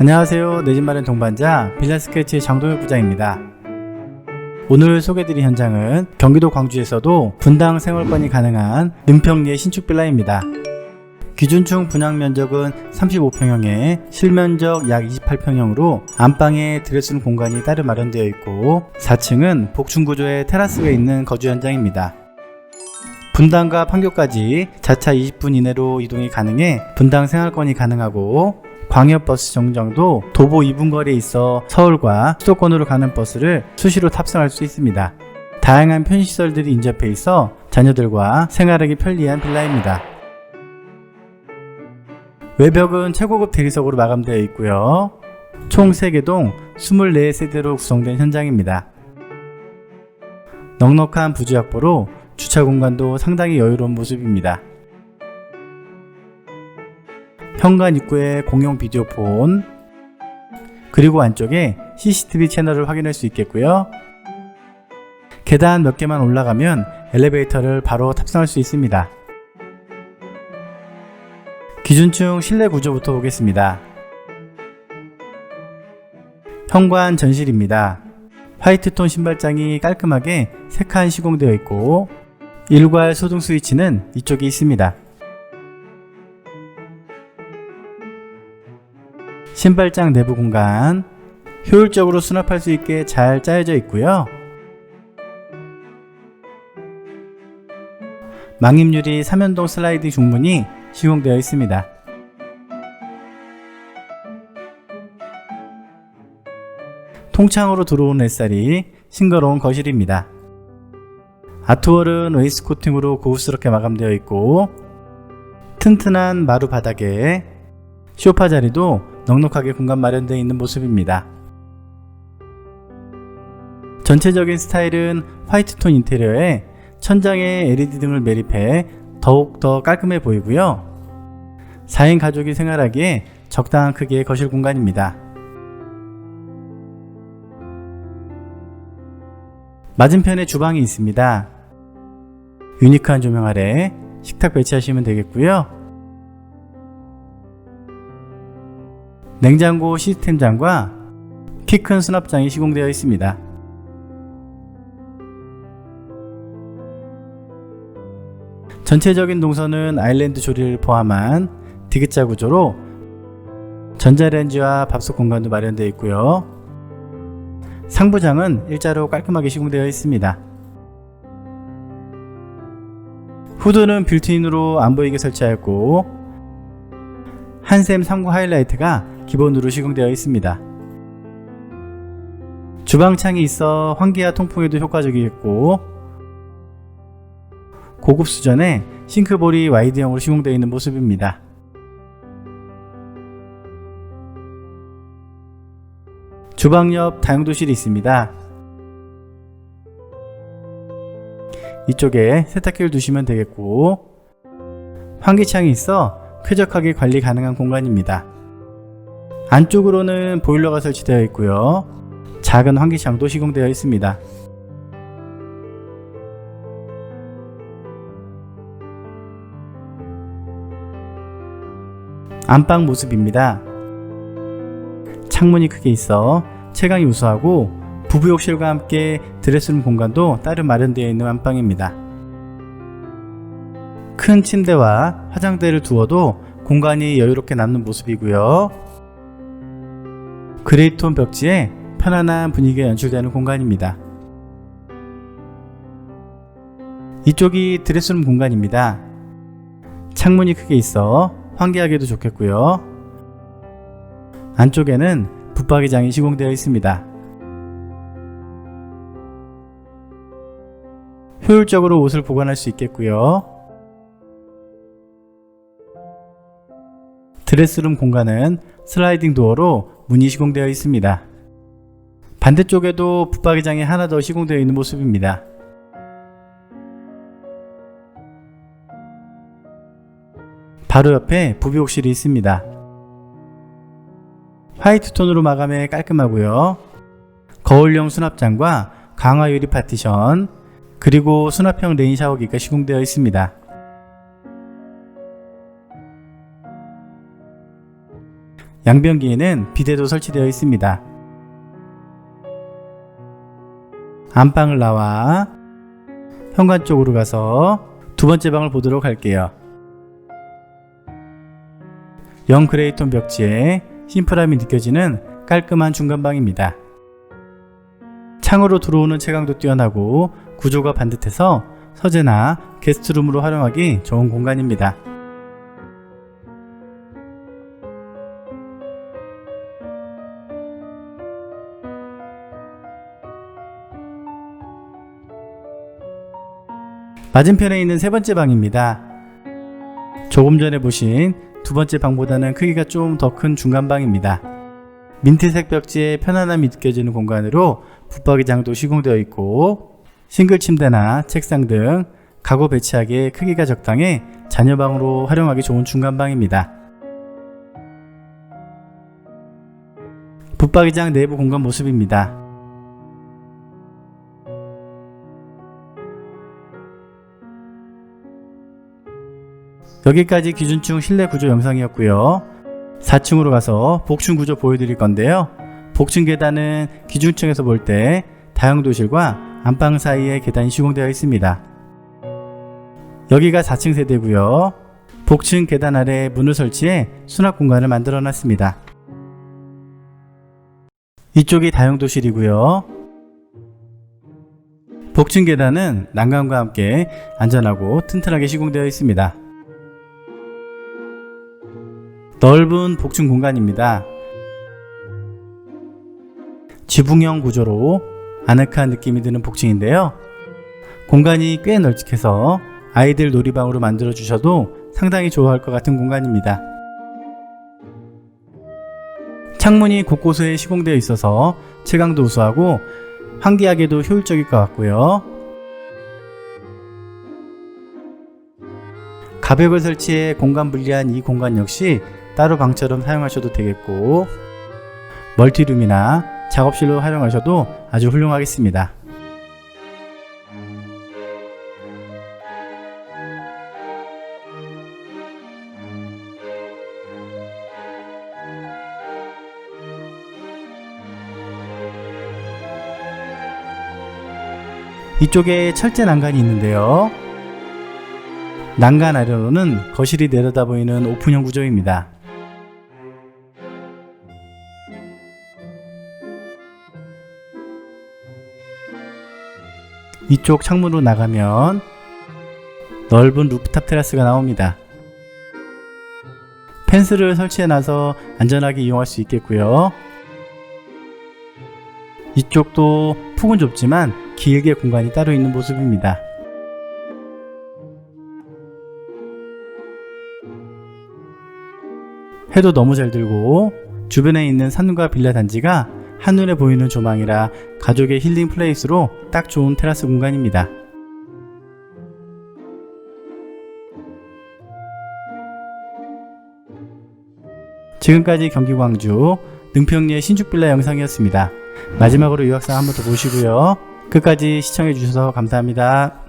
안녕하세요. 내 집 마련 동반자 빌라 스케치 장동혁 부장입니다. 오늘 소개드릴 현장은 경기도 광주에서도 분당 생활권이 가능한 능평리의 신축 빌라입니다. 기준층 분양 면적은 35평형에 실면적 약 28평형으로 안방에 드레스룸 공간이 따로 마련되어 있고 4층은 복층 구조의 테라스가 있는 거주 현장입니다. 분당과 판교까지 자차 20분 이내로 이동이 가능해 분당 생활권이 가능하고 광역버스 정정도 도보 2분 거리에 있어 서울과 수도권으로 가는 버스를 수시로 탑승할 수 있습니다. 다양한 편의시설들이 인접해 있어 자녀들과 생활하기 편리한 빌라입니다. 외벽은 최고급 대리석으로 마감되어 있고요. 총 3개 동 24세대로 구성된 현장입니다. 넉넉한 부지 확보로 주차 공간도 상당히 여유로운 모습입니다. 현관 입구에 공용 비디오폰 그리고 안쪽에 CCTV 채널을 확인할 수 있겠고요. 계단 몇 개만 올라가면 엘리베이터를 바로 탑승할 수 있습니다. 기준층 실내 구조부터 보겠습니다. 현관 전실입니다. 화이트톤 신발장이 깔끔하게 3칸 시공되어 있고 일괄 소등 스위치는 이쪽에 있습니다. 신발장 내부 공간 효율적으로 수납할 수 있게 잘 짜여져 있고요. 망임유리 3연동 슬라이딩 중문이 시공되어 있습니다. 통창으로 들어온 햇살이 싱거로운 거실입니다. 아트월은 웨이스 코팅으로 고급스럽게 마감되어 있고 튼튼한 마루 바닥에 쇼파 자리도 넉넉하게 공간 마련되어 있는 모습입니다. 전체적인 스타일은 화이트톤 인테리어에 천장에 LED 등을 매립해 더욱 더 깔끔해 보이고요. 4인 가족이 생활하기에 적당한 크기의 거실 공간입니다. 맞은편에 주방이 있습니다. 유니크한 조명 아래 식탁 배치하시면 되겠고요. 냉장고 시스템장과 키 큰 수납장이 시공되어 있습니다. 전체적인 동선은 아일랜드 조리를 포함한 디귿자 구조로 전자레인지와 밥솥 공간도 마련되어 있고요. 상부장은 일자로 깔끔하게 시공되어 있습니다. 후드는 빌트인으로 안 보이게 설치하였고 한샘 3구 하이라이트가 기본으로 시공되어 있습니다. 주방창이 있어 환기와 통풍에도 효과적이겠고 고급 수전에 싱크볼이 와이드형으로 시공되어 있는 모습입니다. 주방 옆 다용도실이 있습니다. 이쪽에 세탁기를 두시면 되겠고 환기창이 있어 쾌적하게 관리 가능한 공간입니다. 안쪽으로는 보일러가 설치되어 있고요. 작은 환기창도 시공되어 있습니다. 안방 모습입니다. 창문이 크게 있어 채광이 우수하고 부부 욕실과 함께 드레스룸 공간도 따로 마련되어 있는 안방입니다. 큰 침대와 화장대를 두어도 공간이 여유롭게 남는 모습이고요. 그레이톤 벽지에 편안한 분위기가 연출되는 공간입니다. 이쪽이 드레스룸 공간입니다. 창문이 크게 있어 환기하기도 좋겠고요. 안쪽에는 붙박이장이 시공되어 있습니다. 효율적으로 옷을 보관할 수 있겠고요. 드레스룸 공간은 슬라이딩 도어로 문이 시공되어 있습니다. 반대쪽에도 붙박이장이 하나 더 시공되어 있는 모습입니다. 바로 옆에 부비욕실이 있습니다. 화이트 톤으로 마감해 깔끔하고요. 거울용 수납장과 강화 유리 파티션, 그리고 수납형 레인 샤워기가 시공되어 있습니다. 양변기에는 비데도 설치되어 있습니다. 안방을 나와 현관 쪽으로 가서 두 번째 방을 보도록 할게요. 영 그레이톤 벽지에 심플함이 느껴지는 깔끔한 중간방입니다. 창으로 들어오는 채광도 뛰어나고 구조가 반듯해서 서재나 게스트룸으로 활용하기 좋은 공간입니다. 맞은편에 있는 세 번째 방입니다. 조금 전에 보신 두 번째 방보다는 크기가 좀 더 큰 중간 방입니다. 민트색 벽지에 편안함이 느껴지는 공간으로 붙박이장도 시공되어 있고 싱글 침대나 책상 등 가구 배치하기에 크기가 적당해 자녀방으로 활용하기 좋은 중간방입니다. 붙박이장 내부 공간 모습입니다. 여기까지 기준층 실내 구조 영상이었고요. 4층으로 가서 복층 구조 보여드릴 건데요. 복층 계단은 기준층에서 볼 때 다용도실과 안방 사이에 계단이 시공되어 있습니다. 여기가 4층 세대고요. 복층 계단 아래 문을 설치해 수납 공간을 만들어 놨습니다. 이쪽이 다용도실이고요. 복층 계단은 난간과 함께 안전하고 튼튼하게 시공되어 있습니다. 넓은 복층 공간입니다. 지붕형 구조로 아늑한 느낌이 드는 복층인데요. 공간이 꽤 널찍해서 아이들 놀이방으로 만들어 주셔도 상당히 좋아할 것 같은 공간입니다. 창문이 곳곳에 시공되어 있어서 채광도 우수하고 환기하기도 효율적일 것 같고요. 가벽을 설치해 공간 분리한 이 공간 역시 따로 방처럼 사용하셔도 되겠고 멀티룸이나 작업실로 활용하셔도 아주 훌륭하겠습니다. 이쪽에 철제 난간이 있는데요. 난간 아래로는 거실이 내려다 보이는 오픈형 구조입니다. 이쪽 창문으로 나가면 넓은 루프탑 테라스가 나옵니다. 펜스를 설치해 놔서 안전하게 이용할 수 있겠고요. 이쪽도 폭은 좁지만 길게 공간이 따로 있는 모습입니다. 해도 너무 잘 들고 주변에 있는 산과 빌라 단지가 한눈에 보이는 조망이라 가족의 힐링 플레이스로 딱 좋은 테라스 공간입니다. 지금까지 경기 광주 능평리의 신축 빌라 영상이었습니다. 마지막으로 이 영상 한번 더 보시고요. 끝까지 시청해 주셔서 감사합니다.